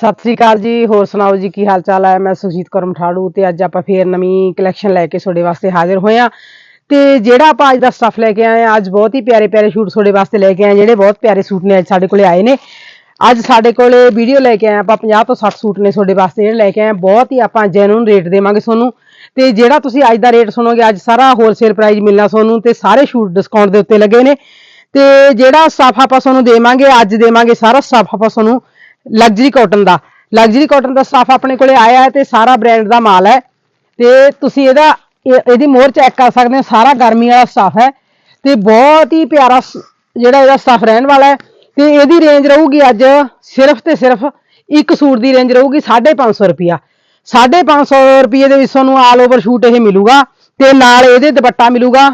ਸਤਿ ਸ੍ਰੀ ਅਕਾਲ ਜੀ, ਹੋਰ ਸੁਣਾਓ ਜੀ, ਕੀ ਹਾਲ ਚਾਲ ਹੈ? ਮੈਂ ਸੁਜੀਤ ਕੌਰ ਮਠਾੜੂ ਤੇ ਅੱਜ ਆਪਾਂ ਫੇਰ ਨਵੀਂ ਕਲੈਕਸ਼ਨ ਲੈ ਕੇ ਤੁਹਾਡੇ ਵਾਸਤੇ ਹਾਜ਼ਰ ਹੋਏ ਆ ਤੇ ਜਿਹੜਾ ਆਪਾਂ ਅੱਜ ਦਾ ਸਟੱਫ ਲੈ ਕੇ ਆਏ ਆ ਅੱਜ ਬਹੁਤ ਹੀ ਪਿਆਰੇ ਪਿਆਰੇ ਸ਼ੂਟ ਤੁਹਾਡੇ ਵਾਸਤੇ ਲੈ ਕੇ ਆਏ ਜਿਹੜੇ ਬਹੁਤ ਪਿਆਰੇ ਸੂਟ ਨੇ ਅੱਜ ਸਾਡੇ ਕੋਲੇ ਆਏ ਨੇ। ਅੱਜ ਸਾਡੇ ਕੋਲੇ ਵੀਡੀਓ ਲੈ ਕੇ ਆਏ ਆਪਾਂ 50 ਤੋਂ 60 ਸੂਟ ਨੇ ਤੁਹਾਡੇ ਵਾਸਤੇ ਜਿਹੜੇ ਲੈ ਕੇ ਆਏ ਬਹੁਤ ਹੀ ਆਪਾਂ ਜੈਨੂਨ ਰੇਟ ਦੇਵਾਂਗੇ ਤੁਹਾਨੂੰ। ਤੇ ਜਿਹੜਾ ਤੁਸੀਂ ਅੱਜ ਦਾ ਰੇਟ ਸੁਣੋਗੇ, ਅੱਜ ਸਾਰਾ ਹੋਲਸੇਲ ਪ੍ਰਾਈਸ ਮਿਲਣਾ ਤੁਹਾਨੂੰ ਤੇ ਸਾਰੇ ਸ਼ੂਟ ਡਿਸਕਾਊਂਟ ਦੇ ਉੱਤੇ ਲੱਗੇ ਨੇ। ਤੇ ਜਿਹੜਾ ਸਟਾਫ ਆਪਾਂ ਤੁਹਾਨੂੰ ਦੇਵਾਂਗੇ, ਅੱਜ ਦੇਵਾਂਗੇ, ਸਾਰਾ ਸਟਾਫ ਆਪਾਂ ਤੁਹਾਨੂੰ ਲਗਜ਼ਰੀ ਕਾਟਨ ਦਾ। ਲਗਜ਼ਰੀ ਕਾਟਨ ਦਾ ਸਟਾਫ ਆਪਣੇ ਕੋਲੇ ਆਇਆ ਹੈ ਤੇ ਸਾਰਾ ਬ੍ਰਾਂਡ ਦਾ ਮਾਲ ਹੈ। ਤੇ ਤੁਸੀਂ ਇਹਦਾ ਇਹਦੀ ਮੋਹਰ ਚੈੱਕ ਕਰ ਸਕਦੇ ਹੋ, ਸਾਰਾ ਗਰਮੀ ਵਾਲਾ ਸਟਾਫ ਹੈ। ਤੇ ਬਹੁਤ ਹੀ ਪਿਆਰਾ ਜਿਹੜਾ ਇਹਦਾ ਸਟਾਫ ਰਹਿਣ ਵਾਲਾ ਹੈ। ਤੇ ਇਹਦੀ ਰੇਂਜ ਰਹੂਗੀ ਅੱਜ ਸਿਰਫ ਤੇ ਸਿਰਫ ਇੱਕ ਸੂਟ ਦੀ ਰੇਂਜ ਰਹੂਗੀ 550 ਰੁਪਿਆ 550 ਰੁਪਏ ਦੇ ਵਿੱਚ ਤੁਹਾਨੂੰ ਆਲ ਓਵਰ ਸ਼ੂਟ ਇਹ ਮਿਲੂਗਾ ਤੇ ਨਾਲ ਇਹਦੇ ਦੁਪੱਟਾ ਮਿਲੂਗਾ।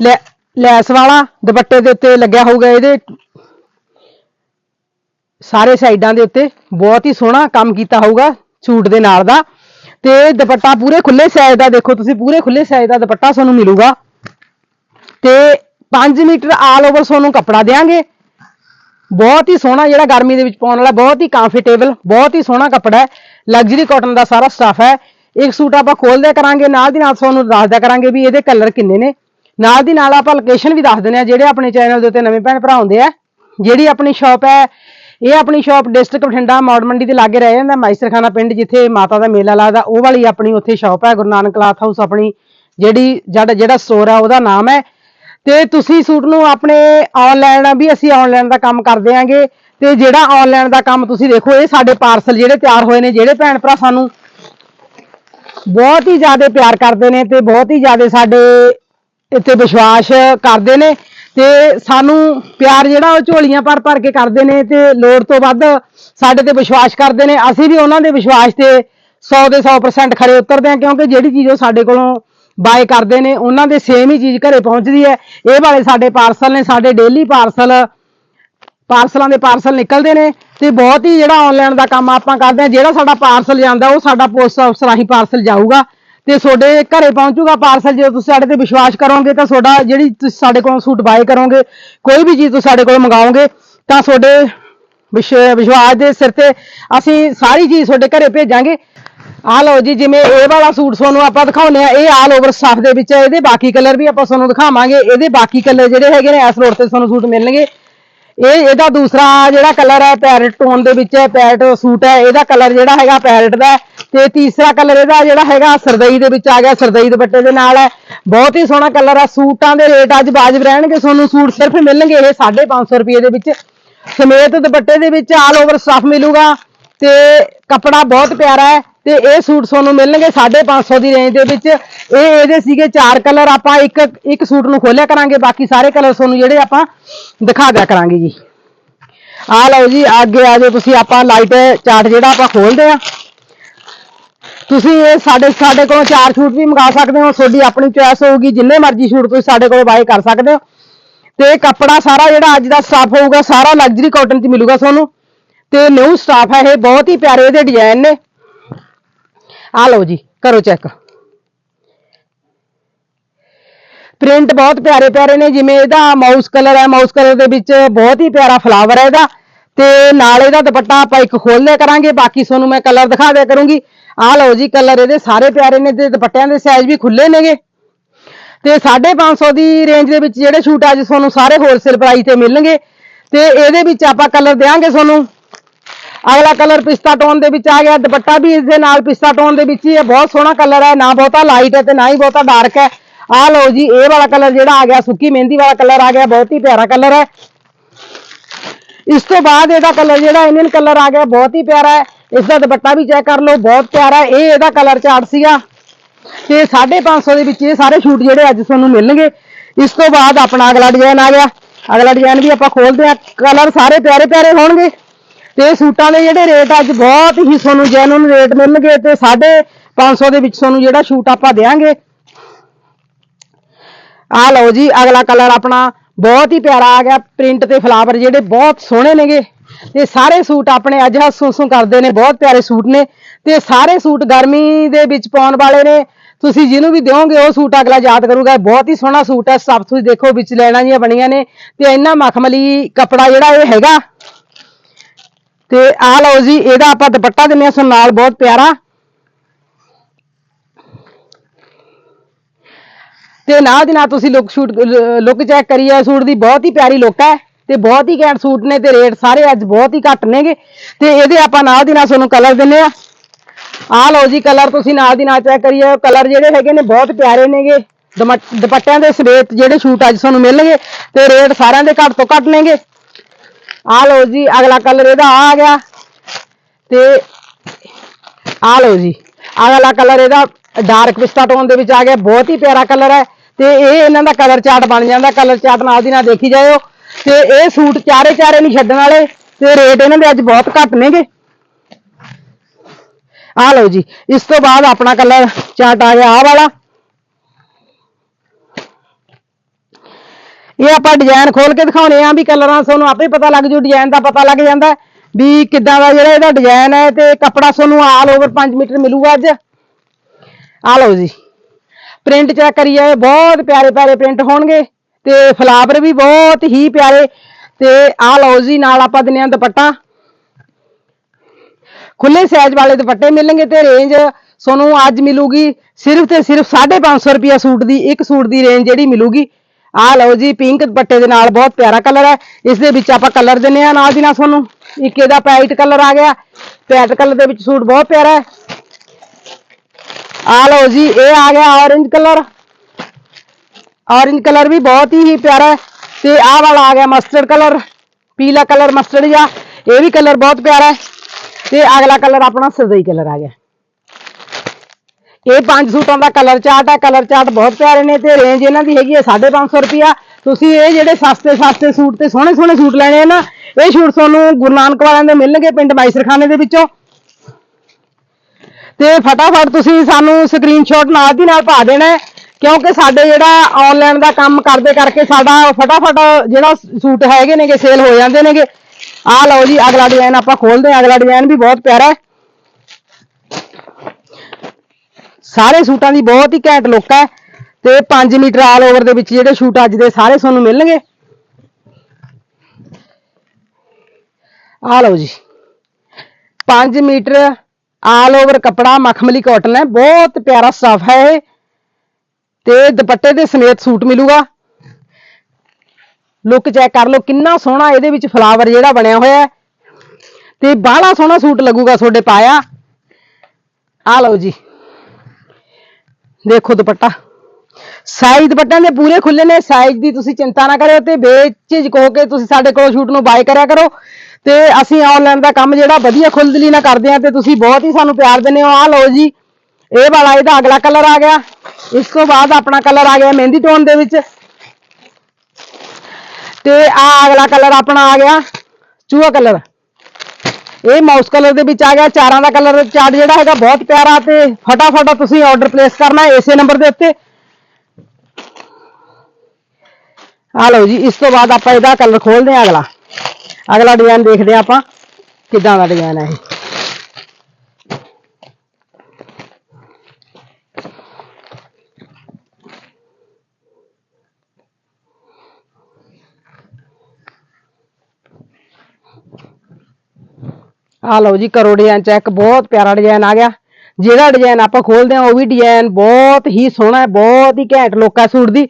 ਲੈ, ਲੈਸ ਵਾਲਾ ਦੁਪੱਟੇ ਦੇ ਉੱਤੇ ਲੱਗਿਆ ਹੋਊਗਾ ਇਹਦੇ ਸਾਰੇ ਸਾਈਡਾਂ ਦੇ ਉੱਤੇ ਬਹੁਤ ਹੀ ਸੋਹਣਾ ਕੰਮ ਕੀਤਾ ਹੋਊਗਾ ਸੂਟ ਦੇ ਨਾਲ ਦਾ। ਤੇ ਦੁਪੱਟਾ ਪੂਰੇ ਖੁੱਲੇ ਸਾਈਜ਼ ਦਾ ਦੇਖੋ ਤੁਸੀਂ, ਪੂਰੇ ਖੁੱਲੇ ਸਾਈਜ਼ ਦਾ ਦੁਪੱਟਾ ਤੁਹਾਨੂੰ ਮਿਲੂਗਾ। ਤੇ 5 ਮੀਟਰ ਆਲ ਓਵਰ ਤੁਹਾਨੂੰ ਕੱਪੜਾ ਦੇਾਂਗੇ ਬਹੁਤ ਹੀ ਸੋਹਣਾ ਜਿਹੜਾ ਗਰਮੀ ਦੇ ਵਿੱਚ ਪਾਉਣ ਵਾਲਾ, ਬਹੁਤ ਹੀ ਕੰਫਰਟੇਬਲ ਬਹੁਤ ਹੀ ਸੋਹਣਾ ਕੱਪੜਾ ਹੈ। ਲਗਜ਼ਰੀ ਕਾਟਨ ਦਾ ਸਾਰਾ ਸਟਾਫ ਹੈ। ਇੱਕ ਸੂਟ ਆਪਾਂ ਖੋਲਦਿਆ ਕਰਾਂਗੇ, ਨਾਲ ਦੀ ਨਾਲ ਤੁਹਾਨੂੰ ਦੱਸਦਿਆ ਕਰਾਂਗੇ ਵੀ ਇਹਦੇ ਕਲਰ ਕਿੰਨੇ ਨੇ। ਨਾਲ ਦੀ ਨਾਲ ਆਪਾਂ ਲੋਕੇਸ਼ਨ ਵੀ ਦੱਸ ਦਿੰਦੇ ਆ ਜਿਹੜੇ ਆਪਣੇ ਚੈਨਲ ਦੇ ਉੱਤੇ ਨਵੇਂ ਭੈਣ ਭਰਾ ਹੁੰਦੇ ਆ, ਜਿਹੜੀ ਆਪਣੀ ਸ਼ਾਪ ਹੈ ਇਹ ਆਪਣੀ ਸ਼ਾਪ ਡਿਸਟ੍ਰਿਕਟ ਬਠਿੰਡਾ ਮੌੜ ਮੰਡੀ ਦੇ ਲਾਗੇ ਰਹਿ ਜਾਂਦਾ ਮਾਈਸਰਖਾਨਾ ਪਿੰਡ ਜਿੱਥੇ ਮਾਤਾ ਦਾ ਮੇਲਾ ਲੱਗਦਾ, ਉਹ ਵਾਲੀ ਆਪਣੀ ਉੱਥੇ ਸ਼ਾਪ ਹੈ, ਗੁਰੂ ਨਾਨਕ ਕਲਾਥ ਹਾਊਸ ਆਪਣੀ, ਜਿਹੜੀ ਜਿਹੜਾ ਜਿਹੜਾ ਸਟੋਰ ਹੈ ਉਹਦਾ ਨਾਮ ਹੈ। ਤੇ ਤੁਸੀਂ ਸੂਟ ਨੂੰ ਆਪਣੇ ਆਨਲਾਈਨ ਵੀ ਅਸੀਂ ਆਨਲਾਈਨ ਦਾ ਕੰਮ ਕਰਦੇ ਆਂਗੇ ਤੇ ਜਿਹੜਾ ਆਨਲਾਈਨ ਦਾ ਕੰਮ ਤੁਸੀਂ ਦੇਖੋ, ਇਹ ਸਾਡੇ ਪਾਰਸਲ ਜਿਹੜੇ ਤਿਆਰ ਹੋਏ ਨੇ, ਜਿਹੜੇ ਭੈਣ ਭਰਾ ਸਾਨੂੰ ਬਹੁਤ ਹੀ ਜ਼ਿਆਦਾ ਪਿਆਰ ਕਰਦੇ ਨੇ ਤੇ ਬਹੁਤ ਹੀ ਜ਼ਿਆਦਾ ਸਾਡੇ ਇੱਥੇ ਵਿਸ਼ਵਾਸ ਕਰਦੇ ਨੇ। ਤੇ ਸਾਨੂੰ ਪਿਆਰ ਜਿਹੜਾ ਉਹ ਝੋਲੀਆਂ ਭਰ ਭਰ ਕੇ ਕਰਦੇ ਨੇ ਤੇ ਲੋੜ ਤੋਂ ਵੱਧ ਸਾਡੇ ਤੇ ਵਿਸ਼ਵਾਸ ਕਰਦੇ ਨੇ। ਅਸੀਂ ਵੀ ਉਹਨਾਂ ਦੇ ਵਿਸ਼ਵਾਸ ਤੇ 100 ਦੇ 100% ਖਰੇ ਉਤਰਦੇ ਆ ਕਿਉਂਕਿ ਜਿਹੜੀ ਚੀਜ਼ ਉਹ ਸਾਡੇ ਕੋਲੋਂ ਬਾਏ ਕਰਦੇ ਨੇ, ਉਹਨਾਂ ਦੇ ਸੇਮ ਹੀ ਚੀਜ਼ ਘਰੇ ਪਹੁੰਚਦੀ ਹੈ। ਇਹ ਵਾਲੇ ਸਾਡੇ ਪਾਰਸਲ ਨੇ, ਸਾਡੇ ਡੇਲੀ ਪਾਰਸਲ ਪਾਰਸਲਾਂ ਦੇ ਪਾਰਸਲ ਨਿਕਲਦੇ ਨੇ ਤੇ ਬਹੁਤ ਹੀ ਜਿਹੜਾ ਆਨਲਾਈਨ ਦਾ ਕੰਮ ਆਪਾਂ ਕਰਦੇ ਆ ਜਿਹੜਾ ਸਾਡਾ ਪਾਰਸਲ ਜਾਂਦਾ ਉਹ ਸਾਡਾ ਪੋਸਟ ਆਫਿਸ ਰਾਹੀਂ ਪਾਰਸਲ ਜਾਊਗਾ। ਤੇ ਤੁਹਾਡੇ ਘਰੇ ਪਹੁੰਚੂਗਾ ਪਾਰਸਲ ਜੇ ਤੁਸੀਂ ਸਾਡੇ ਤੇ ਵਿਸ਼ਵਾਸ ਕਰੋਗੇ ਤਾਂ ਤੁਹਾਡਾ ਜਿਹੜੀ ਤੁਸੀਂ ਸਾਡੇ ਕੋਲੋਂ ਸੂਟ ਬਾਏ ਕਰੋਗੇ, ਕੋਈ ਵੀ ਚੀਜ਼ ਤੁਸੀਂ ਸਾਡੇ ਕੋਲੋਂ ਮੰਗਾਓਗੇ, ਤਾਂ ਤੁਹਾਡੇ ਵਿਸ਼- ਵਿਸ਼ਵਾਸ ਦੇ ਸਿਰ ਤੇ ਅਸੀਂ ਸਾਰੀ ਚੀਜ਼ ਤੁਹਾਡੇ ਘਰੇ ਭੇਜਾਂਗੇ। ਆ ਲਓ ਜੀ, ਜਿਵੇਂ ਇਹ ਵਾਲਾ ਸੂਟ ਤੁਹਾਨੂੰ ਆਪਾਂ ਦਿਖਾਉਂਦੇ ਆ ਇਹ ਆਲ ਓਵਰ ਸਟਫ ਦੇ ਵਿੱਚ ਹੈ, ਇਹਦੇ ਬਾਕੀ ਕਲਰ ਵੀ ਆਪਾਂ ਤੁਹਾਨੂੰ ਦਿਖਾਵਾਂਗੇ, ਇਹਦੇ ਬਾਕੀ ਕਲਰ ਜਿਹੜੇ ਹੈਗੇ ਨੇ, ਇਸ ਰੋਡ ਤੇ ਤੁਹਾਨੂੰ ਸੂਟ ਮਿਲਣਗੇ। ਇਹ ਇਹਦਾ ਦੂਸਰਾ ਜਿਹੜਾ ਕਲਰ ਹੈ ਪੈਰਟ ਟੋਨ ਦੇ ਵਿੱਚ ਹੈ ਪੈਰਟ ਸੂਟ ਹੈ, ਇਹਦਾ ਕਲਰ ਜਿਹੜਾ ਹੈਗਾ ਪੈਰਟ ਦਾ ਤੇ ਤੀਸਰਾ ਕਲਰ ਇਹਦਾ ਜਿਹੜਾ ਹੈਗਾ ਸਰਦਈ ਦੇ ਵਿੱਚ ਆ ਗਿਆ, ਸਰਦਈ ਦੁਪੱਟੇ ਦੇ ਨਾਲ ਹੈ। ਬਹੁਤ ਹੀ ਸੋਹਣਾ ਕਲਰ ਆ, ਸੂਟਾਂ ਦੇ ਰੇਟ ਅੱਜ ਵਾਜਬ ਰਹਿਣਗੇ, ਤੁਹਾਨੂੰ ਸੂਟ ਸਿਰਫ ਮਿਲਣਗੇ ਇਹ 550 ਰੁਪਏ ਦੇ ਵਿੱਚ। ਸਮੇਤ ਦੁਪੱਟੇ ਦੇ ਵਿੱਚ ਆਲ ਓਵਰ ਸਟਫ ਮਿਲੂਗਾ। ਤੇ ਕੱਪੜਾ ਬਹੁਤ ਪਿਆਰਾ ਹੈ ਤੇ ਇਹ ਸੂਟ ਤੁਹਾਨੂੰ ਮਿਲਣਗੇ 550 ਦੀ ਰੇਂਜ ਦੇ ਵਿੱਚ। ਇਹ ਇਹਦੇ ਸੀਗੇ ਚਾਰ ਕਲਰ, ਆਪਾਂ ਇੱਕ ਇੱਕ ਸੂਟ ਨੂੰ ਖੋਲਿਆ ਕਰਾਂਗੇ, ਬਾਕੀ ਸਾਰੇ ਕਲਰ ਤੁਹਾਨੂੰ ਜਿਹੜੇ ਆਪਾਂ ਦਿਖਾ ਦਿਆ ਕਰਾਂਗੇ ਜੀ। ਆ ਲਓ ਜੀ, ਅੱਗੇ ਆ ਜਾਓ ਤੁਸੀਂ, ਆਪਾਂ ਲਾਈਟ ਚਾਰਟ ਜਿਹੜਾ ਆਪਾਂ ਖੋਲਦੇ ਆ ਤੁਸੀਂ ਇਹ ਸਾਡੇ ਸਾਡੇ ਕੋਲੋਂ ਚਾਰ ਸ਼ੂਟ ਵੀ ਮੰਗਾ ਸਕਦੇ ਹੋ, ਤੁਹਾਡੀ ਆਪਣੀ ਚੋਇਸ ਹੋਊਗੀ, ਜਿੰਨੇ ਮਰਜ਼ੀ ਸ਼ੂਟ ਤੁਸੀਂ ਸਾਡੇ ਕੋਲੋਂ ਬਾਏ ਕਰ ਸਕਦੇ ਹੋ। ਤੇ ਕੱਪੜਾ ਸਾਰਾ ਜਿਹੜਾ ਅੱਜ ਦਾ ਸਟਾਫ ਹੋਊਗਾ, ਸਾਰਾ ਲਗਜ਼ਰੀ ਕਾਟਨ 'ਚ ਮਿਲੂਗਾ ਤੁਹਾਨੂੰ। ਤੇ ਨਿਊ ਸਟਾਫ ਹੈ ਇਹ, ਬਹੁਤ ਹੀ ਪਿਆਰੇ ਇਹਦੇ ਡਿਜ਼ਾਈਨ ਨੇ। ਆ ਲਓ ਜੀ, ਕਰੋ ਚੈੱਕ ਪ੍ਰਿੰਟ ਬਹੁਤ ਪਿਆਰੇ ਪਿਆਰੇ ਨੇ, ਜਿਵੇਂ ਇਹਦਾ ਮਾਊਸ ਕਲਰ ਹੈ ਮਾਊਸ ਕਲਰ ਦੇ ਵਿੱਚ ਬਹੁਤ ਹੀ ਪਿਆਰਾ ਫਲਾਵਰ ਹੈ ਇਹਦਾ। ਤੇ ਨਾਲ ਇਹਦਾ ਦੁਪੱਟਾ ਆਪਾਂ ਇੱਕ ਖੋਲ ਲਿਆ ਕਰਾਂਗੇ, ਬਾਕੀ ਤੁਹਾਨੂੰ ਮੈਂ ਕਲਰ ਦਿਖਾ ਦਿਆ ਕਰੂੰਗੀ। ਆਹ ਲਓ ਜੀ ਕਲਰ ਇਹਦੇ ਸਾਰੇ ਪਿਆਰੇ ਨੇ ਤੇ ਦੁਪੱਟਿਆਂ ਦੇ ਸਾਈਜ਼ ਵੀ ਖੁੱਲੇ ਨੇਗੇ। ਤੇ 550 ਦੀ ਰੇਂਜ ਦੇ ਵਿੱਚ ਜਿਹੜੇ ਸ਼ੂਟ ਅੱਜ ਤੁਹਾਨੂੰ ਸਾਰੇ ਹੋਲਸੇਲ ਪ੍ਰਾਈਸ ਤੇ ਮਿਲਣਗੇ। ਤੇ ਇਹਦੇ ਵਿੱਚ ਆਪਾਂ ਕਲਰ ਦੇਵਾਂਗੇ ਤੁਹਾਨੂੰ। ਅਗਲਾ ਕਲਰ ਪਿਸਤਾ ਟੋਨ ਦੇ ਵਿੱਚ ਆ ਗਿਆ ਦੁਪੱਟਾ ਵੀ ਇਸ ਦੇ ਨਾਲ ਪਿਸਤਾ ਟੋਨ ਦੇ ਵਿੱਚ ਹੀ ਹੈ ਬਹੁਤ ਸੋਹਣਾ ਕਲਰ ਹੈ ਨਾ ਬਹੁਤਾ ਲਾਈਟ ਹੈ ਤੇ ਨਾ ਹੀ ਬਹੁਤਾ ਡਾਰਕ ਹੈ ਆਹ ਲਓ ਜੀ ਇਹ ਵਾਲਾ ਕਲਰ ਜਿਹੜਾ ਆ ਗਿਆ ਸੁੱਕੀ ਮਹਿੰਦੀ ਵਾਲਾ ਕਲਰ ਆ ਗਿਆ ਬਹੁਤ ਹੀ ਪਿਆਰਾ ਕਲਰ ਹੈ ਇਸ ਤੋਂ ਬਾਅਦ ਇਹਦਾ ਕਲਰ ਜਿਹੜਾ ਇੰਡੀਅਨ ਕਲਰ ਆ ਗਿਆ ਬਹੁਤ ਹੀ ਪਿਆਰਾ ਹੈ ਇਸ ਦਾ ਦੁਪੱਟਾ ਵੀ ਚੈੱਕ ਕਰ ਲਓ ਬਹੁਤ ਪਿਆਰਾ ਹੈ ਇਹ ਇਹਦਾ ਕਲਰ ਚਾਰਟ ਸੀਗਾ ਤੇ 550 ਦੇ ਵਿੱਚ ਇਹ ਸਾਰੇ ਸ਼ੂਟ ਜਿਹੜੇ ਅੱਜ ਤੁਹਾਨੂੰ ਮਿਲਣਗੇ ਇਸ ਤੋਂ ਬਾਅਦ ਆਪਣਾ ਅਗਲਾ ਡਿਜ਼ਾਈਨ ਆ ਗਿਆ ਅਗਲਾ ਡਿਜ਼ਾਈਨ ਵੀ ਆਪਾਂ ਖੋਲਦੇ ਆ ਕਲਰ ਸਾਰੇ ਪਿਆਰੇ ਪਿਆਰੇ ਹੋਣਗੇ ਤੇ ਸੂਟਾਂ ਦੇ ਜਿਹੜੇ ਰੇਟ ਅੱਜ ਬਹੁਤ ਹੀ ਤੁਹਾਨੂੰ ਜੈਨੂਨ ਰੇਟ ਮਿਲਣਗੇ ਤੇ 550 ਦੇ ਵਿੱਚ ਤੁਹਾਨੂੰ ਜਿਹੜਾ ਸ਼ੂਟ ਆਪਾਂ ਦੇਾਂਗੇ ਆ ਲਓ ਜੀ, ਅਗਲਾ ਕਲਰ ਆਪਣਾ ਬਹੁਤ ਹੀ ਪਿਆਰਾ ਆ ਗਿਆ ਪ੍ਰਿੰਟ ਤੇ ਫਲਾਵਰ ਜਿਹੜੇ ਬਹੁਤ ਸੋਹਣੇ ਨੇਗੇ। ਤੇ ਸਾਰੇ ਸੂਟ ਆਪਣੇ ਅੱਜ ਹੱਸੂ ਕਰਦੇ ਨੇ, ਬਹੁਤ ਪਿਆਰੇ ਸੂਟ ਨੇ। ਤੇ ਸਾਰੇ ਸੂਟ ਗਰਮੀ ਦੇ ਵਿੱਚ ਪਾਉਣ ਵਾਲੇ ਨੇ। ਤੁਸੀਂ ਜਿਹਨੂੰ ਵੀ ਦਿਓਗੇ, ਉਹ ਸੂਟ ਅਗਲਾ ਯਾਦ ਕਰੂਗਾ। ਬਹੁਤ ਹੀ ਸੋਹਣਾ ਸੂਟ ਹੈ, ਸਭ ਤੁਸੀਂ ਦੇਖੋ ਵਿੱਚ ਲੈਣਾ ਜੀਆਂ ਬਣੀਆਂ ਨੇ। ਤੇ ਇੰਨਾ ਮਖਮਲੀ ਕੱਪੜਾ ਜਿਹੜਾ ਇਹ ਹੈਗਾ। ਤੇ ਆਹ ਲਓ ਜੀ, ਇਹਦਾ ਆਪਾਂ ਦੁਪੱਟਾ ਦਿੰਨੇ ਆ ਸੋ ਨਾਲ ਬਹੁਤ ਪਿਆਰਾ। ਤੇ ਨਾਲ ਦੀ ਨਾਲ ਤੁਸੀਂ ਲੁੱਕ ਸ਼ੂਟ ਲੁੱਕ ਚੈੱਕ ਕਰੀਏ, ਸੂਟ ਦੀ ਬਹੁਤ ਹੀ ਪਿਆਰੀ ਲੁੱਕ ਹੈ ਤੇ ਬਹੁਤ ਹੀ ਘੈਂਟ ਸੂਟ ਨੇ ਤੇ ਰੇਟ ਸਾਰੇ ਅੱਜ ਬਹੁਤ ਹੀ ਘੱਟ ਨੇਗੇ। ਤੇ ਇਹਦੇ ਆਪਾਂ ਨਾਲ ਦੀ ਨਾਲ ਤੁਹਾਨੂੰ ਕਲਰ ਦਿੰਨੇ ਆ ਆਹ ਲਓ ਜੀ ਕਲਰ ਤੁਸੀਂ ਨਾਲ ਦੀ ਨਾਲ ਚੈੱਕ ਕਰੀਏ ਕਲਰ ਜਿਹੜੇ ਹੈਗੇ ਨੇ ਬਹੁਤ ਪਿਆਰੇ ਨੇਗੇ। ਦੁਮ- ਦੁਪੱਟਿਆਂ ਦੇ ਸਮੇਤ ਜਿਹੜੇ ਸੂਟ ਅੱਜ ਤੁਹਾਨੂੰ ਮਿਲਣਗੇ ਤੇ ਰੇਟ ਸਾਰਿਆਂ ਦੇ ਘੱਟ ਤੋਂ ਘੱਟ ਨੇਗੇ। ਆ ਲਓ ਜੀ, ਅਗਲਾ ਕਲਰ ਇਹਦਾ ਆ ਗਿਆ। ਤੇ ਆ ਲਓ ਜੀ, ਅਗਲਾ ਕਲਰ ਇਹਦਾ ਡਾਰਕ ਪਿਸਤਾ ਟੋਨ ਦੇ ਵਿੱਚ ਆ ਗਿਆ, ਬਹੁਤ ਹੀ ਪਿਆਰਾ ਕਲਰ ਹੈ। ਤੇ ਇਹ ਇਹਨਾਂ ਦਾ ਕਲਰ ਚਾਰਟ ਬਣ ਜਾਂਦਾ ਕਲਰ ਚਾਰਟ ਨਾਲ ਦੀ ਨਾਲ ਦੇਖੀ ਜਾਇਓ। ਤੇ ਇਹ ਸੂਟ ਚਾਰੇ ਚਾਰੇ ਨਹੀਂ ਛੱਡਣ ਵਾਲੇ, ਤੇ ਰੇਟ ਇਹਨਾਂ ਦੇ ਅੱਜ ਬਹੁਤ ਘੱਟ ਨੇਗੇ। ਆ ਲਓ ਜੀ, ਇਸ ਤੋਂ ਬਾਅਦ ਆਪਣਾ ਕਲਰ ਚਾਰਟ ਆ ਗਿਆ, ਆਹ ਵਾਲਾ। ਇਹ ਆਪਾਂ ਡਿਜ਼ਾਈਨ ਖੋਲ ਕੇ ਦਿਖਾਉਣੇ ਆ ਵੀ ਕਲਰਾਂ ਤੁਹਾਨੂੰ ਆਪੇ ਪਤਾ ਲੱਗ ਜੂ ਡਿਜ਼ਾਈਨ ਦਾ ਪਤਾ ਲੱਗ ਜਾਂਦਾ ਵੀ ਕਿੱਦਾਂ ਦਾ ਜਿਹੜਾ ਇਹਦਾ ਡਿਜ਼ਾਈਨ ਹੈ ਤੇ ਕੱਪੜਾ ਤੁਹਾਨੂੰ ਆਲ ਓਵਰ 5 ਮੀਟਰ ਮਿਲੂਗਾ ਅੱਜ। ਆ ਲਓ ਜੀ। ਪ੍ਰਿੰਟ ਚੈੱਕ ਕਰੀਏ, ਬਹੁਤ ਪਿਆਰੇ ਪਿਆਰੇ ਪ੍ਰਿੰਟ ਹੋਣਗੇ ਤੇ ਫਲਾਵਰ ਵੀ ਬਹੁਤ ਹੀ ਪਿਆਰੇ। ਤੇ ਆ ਲਓ ਜੀ, ਨਾਲ ਆਪਾਂ ਦਿੰਨੇ ਆ ਦੁਪੱਟਾ। ਖੁੱਲੇ ਸਾਈਜ਼ ਵਾਲੇ ਦੁਪੱਟੇ ਮਿਲਣਗੇ ਤੇ ਰੇਂਜ ਤੁਹਾਨੂੰ ਅੱਜ ਮਿਲੂਗੀ। ਸਿਰਫ ਤੇ ਸਿਰਫ 550 ਰੁਪਿਆ ਸੂਟ ਦੀ, ਇੱਕ ਸੂਟ ਦੀ ਰੇਂਜ ਜਿਹੜੀ ਮਿਲੂਗੀ। ਆ ਲਓ ਜੀ ਪਿੰਕ ਦੁਪੱਟੇ ਦੇ ਨਾਲ ਬਹੁਤ ਪਿਆਰਾ ਕਲਰ ਹੈ। ਇਸ ਦੇ ਵਿੱਚ ਆਪਾਂ ਕਲਰ ਦਿੰਨੇ ਆ ਨਾਲ ਦੀ ਨਾਲ ਤੁਹਾਨੂੰ। ਇੱਕ ਇਹਦਾ ਪੈਟ ਕਲਰ ਆ ਗਿਆ। ਪੈਟ ਕਲਰ ਦੇ ਵਿੱਚ ਸੂਟ ਬਹੁਤ ਪਿਆਰਾ ਹੈ। ਆ ਲਓ ਜੀ, ਇਹ ਆ ਗਿਆ orange ਕਲਰ orange ਕਲਰ ਵੀ ਬਹੁਤ ਹੀ ਪਿਆਰਾ ਹੈ। ਤੇ ਆਹ ਵਾਲਾ ਆ ਗਿਆ ਮਸਟਰਡ ਕਲਰ ਪੀਲਾ ਕਲਰ ਮਸਟਰਡ ਜਾਂ ਇਹ ਵੀ ਕਲਰ ਬਹੁਤ ਪਿਆਰਾ ਹੈ। ਤੇ ਅਗਲਾ ਕਲਰ ਆਪਣਾ ਸਰਦਈ ਕਲਰ ਆ ਗਿਆ। ਇਹ ਪੰਜ ਸੂਟਾਂ ਦਾ ਕਲਰ ਚਾਰਟ ਹੈ ਕਲਰ ਚਾਰਟ ਬਹੁਤ ਪਿਆਰੇ ਨੇ ਤੇ ਰੇਂਜ ਇਹਨਾਂ ਦੀ ਹੈਗੀ ਹੈ 550 ਰੁਪਿਆ ਤੁਸੀਂ ਇਹ ਜਿਹੜੇ ਸਸਤੇ ਸਸਤੇ ਸੂਟ ਤੇ ਸੋਹਣੇ ਸੋਹਣੇ ਸੂਟ ਲੈਣੇ ਆ ਨਾ, ਇਹ ਸੂਟ ਤੁਹਾਨੂੰ ਗੁਰੂ ਨਾਨਕ ਵਾਲਿਆਂ ਦੇ ਮਿਲਣਗੇ ਪਿੰਡ ਮਾਈਸਰਖਾਨੇ ਦੇ ਵਿੱਚੋਂ। ਤੇ ਫਟਾਫਟ ਤੁਸੀਂ ਸਾਨੂੰ ਸਕਰੀਨਸ਼ਾਟ ਨਾਲ ਦੀ ਨਾਲ ਪਾ ਦੇਣਾ ਕਿਉਂਕਿ ਸਾਡੇ ਜਿਹੜਾ ਆਨਲਾਈਨ ਦਾ ਕੰਮ ਕਰਦੇ ਕਰਕੇ ਸਾਡਾ ਫਟਾਫਟ ਜਿਹੜਾ ਸੂਟ ਹੈਗੇ ਨੇਗੇ ਸੇਲ ਹੋ ਜਾਂਦੇ ਨੇਗੇ। ਆਹ ਲਓ ਜੀ, ਅਗਲਾ ਡਿਜ਼ਾਈਨ ਆਪਾਂ ਖੋਲਦੇ ਹਾਂ, ਅਗਲਾ ਡਿਜ਼ਾਈਨ ਵੀ ਬਹੁਤ ਪਿਆਰਾ ਹੈ। ਸਾਰੇ ਸੂਟਾਂ ਦੀ ਬਹੁਤ ਹੀ ਘੈਂਟ ਲੁੱਕ ਹੈ ਤੇ 5 ਮੀਟਰ ਆਲ ਓਵਰ ਦੇ ਵਿੱਚ ਜਿਹੜੇ ਸੂਟ ਅੱਜ ਦੇ ਸਾਰੇ ਤੁਹਾਨੂੰ ਮਿਲਣਗੇ। ਆ ਲਓ ਜੀ। 5 ਮੀਟਰ ਆਲ ਓਵਰ ਕਪੜਾ ਮਖਮਲੀ ਕਾਟਨ ਹੈ, ਬਹੁਤ ਪਿਆਰਾ ਸਟਫ ਹੈ ਇਹ। ਤੇ ਦੁਪੱਟੇ ਦੇ ਸਮੇਤ ਸੂਟ ਮਿਲੂਗਾ। ਲੁੱਕ ਚੈੱਕ ਕਰ ਲਓ ਕਿੰਨਾ ਸੋਹਣਾ ਇਹਦੇ ਵਿੱਚ ਫਲਾਵਰ ਜਿਹੜਾ ਬਣਿਆ ਹੋਇਆ ਹੈ। ਤੇ ਬਾਹਲਾ ਸੋਹਣਾ ਸੂਟ ਲੱਗੂਗਾ ਤੁਹਾਡੇ ਪਾਇਆ। ਆ ਲਓ ਜੀ। ਦੇਖੋ ਦੁਪੱਟਾ। ਸਾਈਜ਼ ਦੁਪੱਟਿਆਂ ਦੇ ਪੂਰੇ ਖੁੱਲੇ ਨੇ, ਸਾਈਜ਼ ਦੀ ਤੁਸੀਂ ਚਿੰਤਾ ਨਾ ਕਰਿਓ ਤੇ ਬੇਝਿਜਕ ਹੋ ਕੇ ਤੁਸੀਂ ਸਾਡੇ ਕੋਲੋਂ ਸ਼ੂਟ ਨੂੰ ਬਾਏ ਕਰਿਆ ਕਰੋ ਤੇ ਅਸੀਂ ਆਨਲਾਈਨ ਦਾ ਕੰਮ ਜਿਹੜਾ ਵਧੀਆ ਖੁੱਲਦਲੀ ਨਾਲ ਕਰਦੇ ਆ ਤੇ ਤੁਸੀਂ ਬਹੁਤ ਹੀ ਸਾਨੂੰ ਪਿਆਰ ਦਿੰਦੇ ਹੋ। ਆਹ ਲਓ ਜੀ, ਇਹ ਵਾਲਾ, ਇਹਦਾ ਅਗਲਾ ਕਲਰ ਆ ਗਿਆ। ਇਸ ਤੋਂ ਬਾਅਦ ਆਪਣਾ ਕਲਰ ਆ ਗਿਆ ਮਹਿੰਦੀ ਟੋਨ ਦੇ ਵਿੱਚ। ਤੇ ਆ ਅਗਲਾ ਕਲਰ ਆਪਣਾ ਆ ਗਿਆ ਚੂਹਾ ਕਲਰ ਇਹ ਮਾਊਸ ਕਲਰ ਦੇ ਵਿੱਚ ਆ ਗਿਆ, ਚਾਰਾਂ ਦਾ ਕਲਰ ਚਾਰਟ ਜਿਹੜਾ ਹੈਗਾ, ਬਹੁਤ ਪਿਆਰਾ ਤੇ ਫਟਾਫਟ ਤੁਸੀਂ ਆਰਡਰ ਪਲੇਸ ਕਰਨਾ ਹੈ ਇਸੇ ਨੰਬਰ ਦੇ ਉੱਤੇ। ਆ ਲਓ ਜੀ, ਇਸ ਤੋਂ ਬਾਅਦ ਆਪਾਂ ਇਹਦਾ ਕਲਰ ਖੋਲਦੇ ਹਾਂ ਅਗਲਾ। ਅਗਲਾ ਡਿਜ਼ਾਈਨ ਦੇਖਦੇ ਹਾਂ ਆਪਾਂ ਕਿੱਦਾਂ ਦਾ ਡਿਜ਼ਾਈਨ ਹੈ ਇਹ। ਆ ਲਓ ਜੀ ਕਰੋ ਡਿਜ਼ਾਈਨ ਚੈੱਕ ਬਹੁਤ ਪਿਆਰਾ ਡਿਜ਼ਾਈਨ ਆ ਗਿਆ। ਜਿਹੜਾ ਡਿਜ਼ਾਈਨ ਆਪਾਂ ਖੋਲਦੇ ਹਾਂ, ਉਹ ਵੀ ਡਿਜ਼ਾਈਨ ਬਹੁਤ ਹੀ ਸੋਹਣਾ ਹੈ, ਬਹੁਤ ਹੀ ਘੈਂਟ ਲੋਕ ਹੈ ਸੂਟ ਦੀ।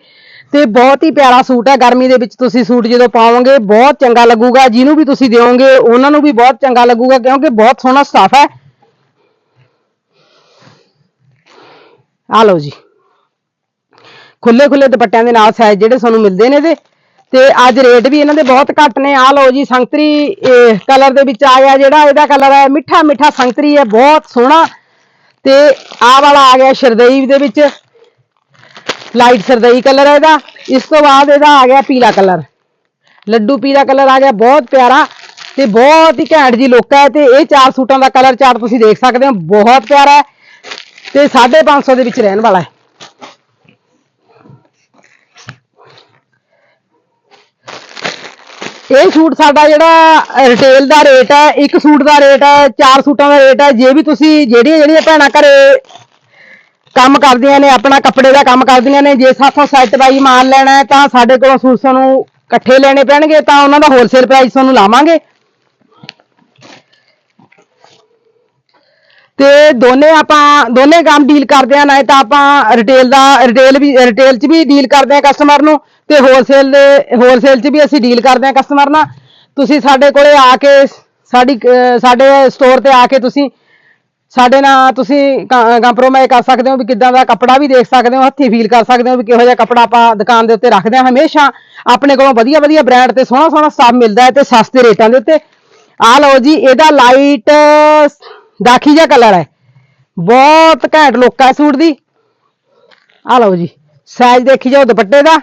ਤੇ ਬਹੁਤ ਹੀ ਪਿਆਰਾ ਸੂਟ ਹੈ, ਗਰਮੀ ਦੇ ਵਿੱਚ ਤੁਸੀਂ ਸੂਟ ਜਦੋਂ ਪਾਓਗੇ, ਬਹੁਤ ਚੰਗਾ ਲੱਗੂਗਾ। ਜਿਹਨੂੰ ਵੀ ਤੁਸੀਂ ਦਿਓਗੇ, ਉਹਨਾਂ ਨੂੰ ਵੀ ਬਹੁਤ ਚੰਗਾ ਲੱਗੂਗਾ, ਕਿਉਂਕਿ ਬਹੁਤ ਸੋਹਣਾ ਸਟਾਫ ਹੈ। ਆ ਲਓ ਜੀ। ਖੁੱਲੇ ਖੁੱਲੇ ਦੁਪੱਟਿਆਂ ਦੇ ਨਾਲ ਸਾਈਜ਼ ਜਿਹੜੇ ਤੁਹਾਨੂੰ ਮਿਲਦੇ ਨੇ ਇਹਦੇ। ਤੇ ਅੱਜ ਰੇਟ ਵੀ ਇਹਨਾਂ ਦੇ ਬਹੁਤ ਘੱਟ ਨੇ। ਆ ਲਓ ਜੀ, ਸੰਤਰੀ ਕਲਰ ਦੇ ਵਿੱਚ ਆ ਗਿਆ ਜਿਹੜਾ, ਇਹਦਾ ਕਲਰ ਹੈ ਮਿੱਠਾ ਮਿੱਠਾ ਸੰਤਰੀ ਹੈ ਬਹੁਤ ਸੋਹਣਾ। ਤੇ ਆ ਵਾਲਾ ਆ ਗਿਆ ਸ਼ਰਦਈ ਦੇ ਵਿੱਚ। ਲਾਈਟ ਸਰਦਈ ਕਲਰ ਹੈ ਇਹਦਾ। ਇਸ ਤੋਂ ਬਾਅਦ ਇਹਦਾ ਆ ਗਿਆ ਪੀਲਾ ਕਲਰ। ਲੱਡੂ ਪੀਲਾ ਕਲਰ ਆ ਗਿਆ, ਬਹੁਤ ਪਿਆਰਾ। ਤੇ ਬਹੁਤ ਹੀ ਘੈਂਟ ਜੀ ਲੁੱਕ ਹੈ ਤੇ ਇਹ ਚਾਰ ਸੂਟਾਂ ਦਾ ਕਲਰ ਚਾਰਟ ਤੁਸੀਂ ਦੇਖ ਸਕਦੇ ਹੋ, ਬਹੁਤ ਪਿਆਰਾ ਹੈ। ਤੇ 550 ਦੇ ਵਿੱਚ ਰਹਿਣ ਵਾਲਾ ਹੈ। ਇਹ ਸੂਟ ਸਾਡਾ ਜਿਹੜਾ ਰਿਟੇਲ ਦਾ ਰੇਟ ਹੈ, ਇੱਕ ਸੂਟ ਦਾ ਰੇਟ ਹੈ, ਚਾਰ ਸੂਟਾਂ ਦਾ ਰੇਟ ਹੈ। ਜੇ ਵੀ ਤੁਸੀਂ ਜਿਹੜੀਆਂ ਜਿਹੜੀਆਂ ਭੈਣਾਂ ਘਰੇ ਕੰਮ ਕਰਦੀਆਂ ਨੇ, ਆਪਣਾ ਕੱਪੜੇ ਦਾ ਕੰਮ ਕਰਦੀਆਂ ਨੇ, ਜੇ ਸਾਥੋਂ ਸੈੱਟ ਬਾਈ ਮਾਲ ਲੈਣਾ ਹੈ, ਤਾਂ ਸਾਡੇ ਕੋਲੋਂ ਸੂਟ ਤੁਹਾਨੂੰ ਇਕੱਠੇ ਲੈਣੇ ਪੈਣਗੇ, ਤਾਂ ਉਹਨਾਂ ਦਾ ਹੋਲਸੇਲ ਪ੍ਰਾਈਸ ਤੁਹਾਨੂੰ ਲਾਵਾਂਗੇ। ਤੇ ਦੋਨੇ ਆਪਾਂ, ਦੋਨੇ ਕੰਮ ਡੀਲ ਕਰਦੇ ਆ ਨਾ ਤਾਂ ਆਪਾਂ ਰਿਟੇਲ ਦਾ ਰਿਟੇਲ ਵੀ ਰਿਟੇਲ 'ਚ ਵੀ ਡੀਲ ਕਰਦੇ ਆ ਕਸਟਮਰ ਨੂੰ, ਤੇ ਹੋਲਸੇਲ ਦੇ ਹੋਲਸੇਲ 'ਚ ਵੀ ਅਸੀਂ ਡੀਲ ਕਰਦੇ ਆ ਕਸਟਮਰ ਨਾਲ। ਤੁਸੀਂ ਸਾਡੇ ਕੋਲੇ ਆ ਕੇ, ਸਾਡੀ ਸਾਡੇ ਸਟੋਰ ਤੇ ਆ ਕੇ ਤੁਸੀਂ, ਸਾਡੇ ਨਾਲ ਤੁਸੀਂ ਕੰਪਰੋਮਾਈਜ਼ ਕਰ ਸਕਦੇ ਹੋ ਵੀ ਕਿੱਦਾਂ ਦਾ ਕੱਪੜਾ ਵੀ ਦੇਖ ਸਕਦੇ ਹੋ, ਹੱਥੀ ਫੀਲ ਕਰ ਸਕਦੇ ਹੋ ਵੀ ਕਿਹੋ ਜਿਹਾ ਕੱਪੜਾ ਆਪਾਂ ਦੁਕਾਨ ਦੇ ਉੱਤੇ ਰੱਖਦੇ ਹਾਂ ਹਮੇਸ਼ਾ। ਆਪਣੇ ਕੋਲੋਂ ਵਧੀਆ ਵਧੀਆ ਬ੍ਰਾਂਡ ਤੇ ਸੋਹਣਾ ਸੋਹਣਾ ਸਭ ਮਿਲਦਾ ਹੈ ਤੇ ਸਸਤੇ ਰੇਟਾਂ ਦੇ ਉੱਤੇ। ਆ ਲਓ ਜੀ, ਇਹਦਾ ਲਾਈਟ ਦਾਖੀ ਜਿਹਾ ਕਲਰ ਹੈ। ਬਹੁਤ ਘੈਂਟ ਲੁੱਕ ਹੈ ਸੂਟ ਦੀ। ਆਹ ਲਓ ਜੀ ਸਾਈਜ਼ ਦੇਖੀ ਜਾਓ ਦੁਪੱਟੇ ਦਾ।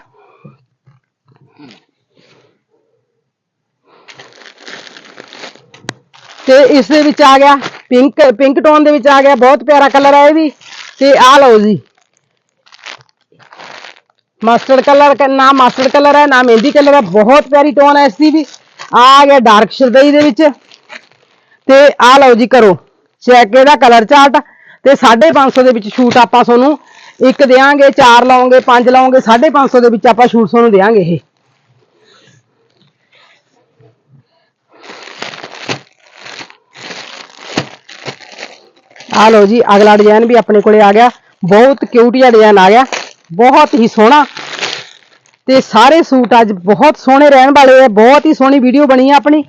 ਤੇ ਇਸ ਦੇ ਵਿੱਚ ਆ ਗਿਆ ਪਿੰਕ ਪਿੰਕ ਟੋਨ ਦੇ ਵਿੱਚ ਆ ਗਿਆ, ਬਹੁਤ ਪਿਆਰਾ ਕਲਰ ਹੈ ਇਹ ਵੀ। ਤੇ ਆਹ ਲਓ ਜੀ ਮਸਟਰਡ ਕਲਰ ਨਾ ਮਸਟਰਡ ਕਲਰ ਹੈ, ਨਾ ਮਹਿੰਦੀ ਕਲਰ ਹੈ, ਬਹੁਤ ਪਿਆਰੀ ਟੋਨ ਹੈ ਇਸ ਦੀ ਵੀ। ਆ ਗਿਆ ਡਾਰਕ ਸ਼ਰਦਈ ਦੇ ਵਿੱਚ। ਤੇ ਆਹ ਲਓ ਜੀ ਕਰੋ। ਚੈੱਕ ਇਹਦਾ ਕਲਰ ਚਾਰਟ, ਤੇ 550 ਦੇ ਵਿੱਚ ਸ਼ੂਟ ਆਪਾਂ ਤੁਹਾਨੂੰ ਇੱਕ ਦੇਾਂਗੇ ਚਾਰ ਲਾਉਂਗੇ, ਪੰਜ ਲਾਉਂਗੇ 550 ਦੇ ਵਿੱਚ ਆਪਾਂ ਸ਼ੂਟ ਤੁਹਾਨੂੰ ਦੇਾਂਗੇ ਇਹ। ਆ ਲਓ ਜੀ, ਅਗਲਾ ਡਿਜ਼ਾਈਨ ਵੀ ਆਪਣੇ ਕੋਲੇ ਆ ਗਿਆ। ਬਹੁਤ ਕਿਊਟ ਜਿਹਾ ਡਿਜ਼ਾਈਨ ਆ ਗਿਆ। ਬਹੁਤ ਹੀ ਸੋਹਣਾ। ਤੇ ਸਾਰੇ ਸੂਟ ਅੱਜ ਬਹੁਤ ਸੋਹਣੇ ਰਹਿਣ ਵਾਲੇ ਆ। ਬਹੁਤ ਹੀ ਸੋਹਣੀ ਵੀਡੀਓ ਬਣੀ ਆ ਆਪਣੀ।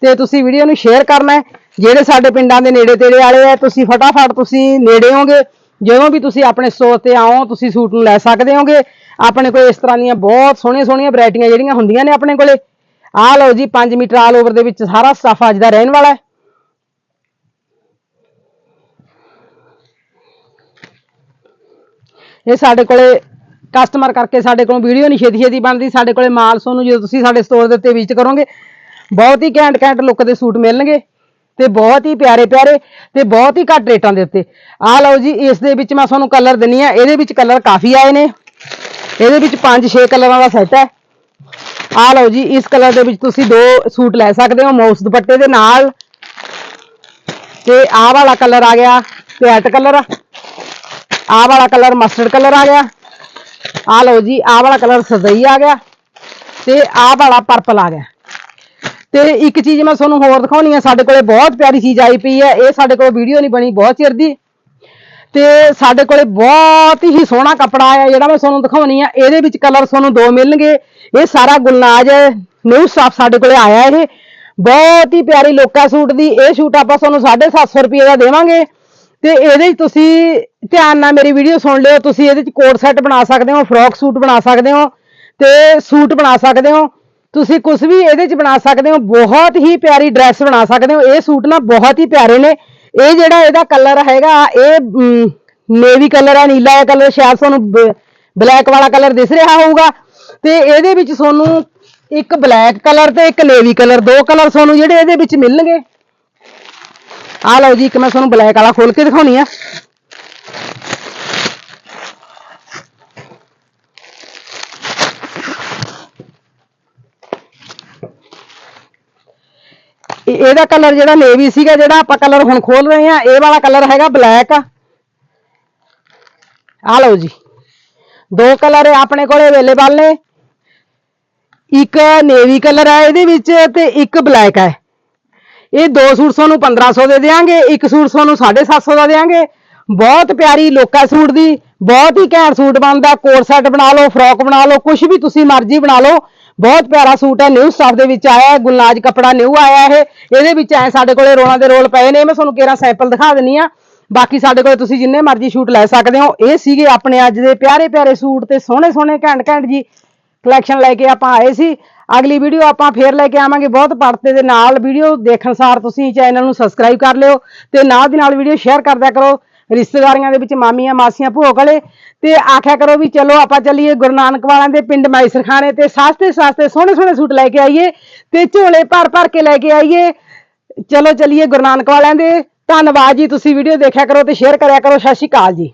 ਤੇ ਤੁਸੀਂ ਵੀਡੀਓ ਨੂੰ ਸ਼ੇਅਰ ਕਰਨਾ ਹੈ। ਜਿਹੜੇ ਸਾਡੇ ਪਿੰਡਾਂ ਦੇ ਨੇੜੇ ਤੇੜੇ ਵਾਲੇ ਆ, ਤੁਸੀਂ ਫਟਾਫਟ ਤੁਸੀਂ ਨੇੜੇ ਹੋਗੇ ਜਦੋਂ ਵੀ ਤੁਸੀਂ ਆਪਣੇ ਸਟੋਰ ਤੇ ਆਓ, ਤੁਸੀਂ ਸੂਟ ਨੂੰ ਲੈ ਸਕਦੇ ਹੋਗੇ ਆਪਣੇ ਕੋਲ ਇਸ ਤਰ੍ਹਾਂ ਦੀਆਂ ਬਹੁਤ ਸੋਹਣੀਆਂ ਸੋਹਣੀਆਂ ਵੈਰਾਈਟੀਆਂ ਜਿਹੜੀਆਂ ਹੁੰਦੀਆਂ ਨੇ ਆਪਣੇ ਕੋਲੇ। ਆਹ ਲਓ ਜੀ 5 ਮੀਟਰ ਆਲ ਓਵਰ ਦੇ ਵਿੱਚ ਸਾਰਾ ਸਟਾਫ ਅੱਜ ਦਾ ਰਹਿਣ ਵਾਲਾ ਹੈ। ਇਹ ਸਾਡੇ ਕੋਲੇ ਕਸਟਮਰ ਕਰਕੇ ਸਾਡੇ ਕੋਲ ਵੀਡੀਓ ਨਹੀਂ ਛੇਤੀ ਛੇਤੀ ਬਣਦੀ। ਸਾਡੇ ਕੋਲੇ ਮਾਲ ਸੋਨੂੰ ਜਦੋਂ ਤੁਸੀਂ ਸਾਡੇ ਸਟੋਰ ਦੇ ਉੱਤੇ ਵਿਜ਼ਿਟ ਕਰੋਗੇ, ਬਹੁਤ ਹੀ ਘੈਂਟ ਘੈਂਟ ਲੁੱਕ ਦੇ ਸੂਟ ਮਿਲਣਗੇ। ਤੇ ਬਹੁਤ ਹੀ ਪਿਆਰੇ ਪਿਆਰੇ ਤੇ ਬਹੁਤ ਹੀ ਘੱਟ ਰੇਟਾਂ ਦੇ ਉੱਤੇ। ਆਹ ਲਓ ਜੀ, ਇਸ ਦੇ ਵਿੱਚ ਮੈਂ ਤੁਹਾਨੂੰ ਕਲਰ ਦਿੰਨੀ ਆ। ਇਹਦੇ ਵਿੱਚ ਕਲਰ ਕਾਫੀ ਆਏ ਨੇ। ਇਹਦੇ ਵਿੱਚ 5-6 ਕਲਰਾਂ ਦਾ ਸੈੱਟ ਹੈ। ਆਹ ਲਓ ਜੀ, ਇਸ ਕਲਰ ਦੇ ਵਿੱਚ ਤੁਸੀਂ ਦੋ ਸੂਟ ਲੈ ਸਕਦੇ ਹੋ ਮਾਊਸ ਦੁਪੱਟੇ ਦੇ ਨਾਲ। ਤੇ ਆਹ ਵਾਲਾ ਕਲਰ ਆ ਗਿਆ ਪੈਟ ਕਲਰ ਆਹ ਵਾਲਾ ਕਲਰ ਮਸਟਰਡ ਕਲਰ ਆ ਗਿਆ। ਆਹ ਲਓ ਜੀ, ਆਹ ਵਾਲਾ ਕਲਰ ਸਦਈ ਆ ਗਿਆ। ਤੇ ਆਹ ਵਾਲਾ ਪਰਪਲ ਆ ਗਿਆ। ਤੇ ਇੱਕ ਚੀਜ਼ ਮੈਂ ਤੁਹਾਨੂੰ ਹੋਰ ਦਿਖਾਉਣੀ ਆ, ਸਾਡੇ ਕੋਲੇ ਬਹੁਤ ਪਿਆਰੀ ਚੀਜ਼ ਆਈ ਪਈ ਹੈ ਇਹ ਸਾਡੇ ਕੋਲ ਵੀਡੀਓ ਨਹੀਂ ਬਣੀ, ਬਹੁਤ ਚਿਰ ਦੀ। ਤੇ ਸਾਡੇ ਕੋਲੇ ਬਹੁਤ ਹੀ ਸੋਹਣਾ ਕੱਪੜਾ ਆਇਆ ਜਿਹੜਾ ਮੈਂ ਤੁਹਾਨੂੰ ਦਿਖਾਉਣੀ ਆ, ਇਹਦੇ ਵਿੱਚ ਕਲਰ ਤੁਹਾਨੂੰ ਦੋ ਮਿਲਣਗੇ। ਇਹ ਸਾਰਾ ਗੁਲਨਾਜ ਨਿਊ ਸਟਾਫ ਸਾਡੇ ਕੋਲੇ ਆਇਆ ਇਹ। ਬਹੁਤ ਹੀ ਪਿਆਰੀ ਲੋਕਾ ਸੂਟ ਦੀ, ਇਹ ਸੂਟ ਆਪਾਂ ਤੁਹਾਨੂੰ 750 ਰੁਪਏ ਦਾ ਦੇਵਾਂਗੇ। ਤੇ ਇਹਦੇ 'ਚ ਤੁਸੀਂ ਧਿਆਨ ਨਾਲ ਮੇਰੀ ਵੀਡੀਓ ਸੁਣ ਲਿਓ, ਤੁਸੀਂ ਇਹਦੇ 'ਚ ਕੋਟ ਸੈੱਟ ਬਣਾ ਸਕਦੇ ਹੋ ਫਰੋਕ ਸੂਟ ਬਣਾ ਸਕਦੇ ਹੋ, ਤੇ ਸੂਟ ਬਣਾ ਸਕਦੇ ਹੋ। ਤੁਸੀਂ ਕੁਝ ਵੀ ਇਹਦੇ 'ਚ ਬਣਾ ਸਕਦੇ ਹੋ, ਬਹੁਤ ਹੀ ਪਿਆਰੀ ਡਰੈਸ ਬਣਾ ਸਕਦੇ ਹੋ। ਇਹ ਸੂਟ ਨਾ ਬਹੁਤ ਹੀ ਪਿਆਰੇ ਨੇ। ਇਹ ਜਿਹੜਾ ਇਹਦਾ ਕਲਰ ਹੈਗਾ, ਇਹ ਨੇਵੀ ਕਲਰ ਆ, ਨੀਲਾ ਕਲਰ ਸ਼ਾਇਦ ਤੁਹਾਨੂੰ ਬਲੈਕ ਵਾਲਾ ਕਲਰ ਦਿਸ ਰਿਹਾ ਹੋਊਗਾ। ਤੇ ਇਹਦੇ ਵਿੱਚ ਤੁਹਾਨੂੰ ਇੱਕ ਬਲੈਕ ਕਲਰ ਤੇ ਇੱਕ ਨੇਵੀ ਕਲਰ ਦੋ ਕਲਰ ਤੁਹਾਨੂੰ ਜਿਹੜੇ ਇਹਦੇ ਵਿੱਚ ਮਿਲਣਗੇ। ਆ ਲਓ ਜੀ, ਇੱਕ ਮੈਂ ਤੁਹਾਨੂੰ ਬਲੈਕ ਵਾਲਾ ਖੋਲ ਕੇ ਦਿਖਾਉਣੀ ਆ। ਇਹ- ਇਹਦਾ ਕਲਰ ਜਿਹੜਾ ਨੇਵੀ ਸੀਗਾ, ਜਿਹੜਾ ਆਪਾਂ ਕਲਰ ਹੁਣ ਖੋਲ ਰਹੇ ਆ ਇਹ ਵਾਲਾ ਕਲਰ ਹੈਗਾ ਬਲੈਕ ਆ ਲਓ ਜੀ। ਦੋ ਕਲਰ ਆਪਣੇ ਕੋਲੇ ਅਵੇਲੇਬਲ ਨੇ। ਇੱਕ ਨੇਵੀ ਕਲਰ ਹੈ ਇਹਦੇ ਵਿੱਚ ਤੇ ਇੱਕ ਬਲੈਕ ਹੈ। ਇਹ ਦੋ ਸੂਟ ਤੁਹਾਨੂੰ 1500 ਦੇ ਦੇਾਂਗੇ ਇੱਕ ਸੂਟ ਤੁਹਾਨੂੰ 750 ਦਾ ਦੇਾਂਗੇ ਬਹੁਤ ਪਿਆਰੀ ਲੋਕਾ ਸੂਟ ਦੀ, ਬਹੁਤ ਹੀ ਘੈਂਟ ਸੂਟ ਬਣਦਾ। ਕੋਟ ਸੈੱਟ ਬਣਾ ਲਓ ਫਰੋਕ ਬਣਾ ਲਓ ਕੁਝ ਵੀ ਤੁਸੀਂ ਮਰਜ਼ੀ ਬਣਾ ਲਓ। ਬਹੁਤ ਪਿਆਰਾ ਸੂਟ ਹੈ ਨਿਊ ਸਟਾਫ ਦੇ ਵਿੱਚ ਆਇਆ ਹੈ, ਗੁਲਨਾਜ ਕਪੜਾ ਨਿਊ ਆਇਆ ਇਹ। ਇਹਦੇ ਵਿੱਚ ਐ ਸਾਡੇ ਕੋਲੇ ਰੋਲਾਂ ਦੇ ਰੋਲ ਪਏ ਨੇ, ਮੈਂ ਤੁਹਾਨੂੰ ਕਿਹੜਾ ਸੈਂਪਲ ਦਿਖਾ ਦਿੰਨੀ ਆ। ਬਾਕੀ ਸਾਡੇ ਕੋਲੇ ਤੁਸੀਂ ਜਿੰਨੇ ਮਰਜ਼ੀ ਸ਼ੂਟ ਲੈ ਸਕਦੇ ਹੋ। ਇਹ ਸੀਗੇ ਆਪਣੇ ਅੱਜ ਦੇ ਪਿਆਰੇ ਪਿਆਰੇ ਸੂਟ ਤੇ ਸੋਹਣੇ ਸੋਹਣੇ ਘੈਂਟ ਘੈਂਟ ਜੀ ਕਲੈਕਸ਼ਨ ਲੈ ਕੇ ਆਪਾਂ ਆਏ ਸੀ। ਅਗਲੀ ਵੀਡੀਓ ਆਪਾਂ ਫੇਰ ਲੈ ਕੇ ਆਵਾਂਗੇ ਬਹੁਤ ਪੜਤੇ ਦੇ ਨਾਲ। ਵੀਡੀਓ ਦੇਖਣ ਸਾਰ ਤੁਸੀਂ ਚੈਨਲ ਨੂੰ ਸਬਸਕ੍ਰਾਈਬ ਕਰ ਲਿਓ ਤੇ ਨਾਲ ਦੀ ਨਾਲ ਵੀਡੀਓ ਸ਼ੇਅਰ ਕਰਦਿਆ ਕਰੋ। ਰਿਸ਼ਤੇਦਾਰੀਆਂ ਦੇ ਵਿੱਚ ਮਾਮੀਆਂ, ਮਾਸੀਆਂ ਭੂਆ ਵਾਲੇ ਤੇ ਆਖਿਆ ਕਰੋ ਵੀ ਚਲੋ ਆਪਾਂ ਚੱਲੀਏ ਗੁਰੂ ਨਾਨਕ ਵਾਲਿਆਂ ਦੇ ਪਿੰਡ ਮਾਈਸਰਖਾਣੇ ਤੇ ਸਸਤੇ ਸਸਤੇ, ਸੋਹਣੇ ਸੋਹਣੇ ਸੂਟ ਲੈ ਕੇ ਆਈਏ ਤੇ ਝੋਲੇ ਭਰ ਭਰ ਕੇ ਲੈ ਕੇ ਆਈਏ। ਚਲੋ ਚੱਲੀਏ ਗੁਰੂ ਨਾਨਕ ਵਾਲਿਆਂ ਦੇ। ਧੰਨਵਾਦ ਜੀ, ਤੁਸੀਂ ਵੀਡੀਓ ਦੇਖਿਆ ਕਰੋ ਤੇ ਸ਼ੇਅਰ ਕਰਿਆ ਕਰੋ। ਸਤਿ ਸ਼੍ਰੀ ਅਕਾਲ ਜੀ।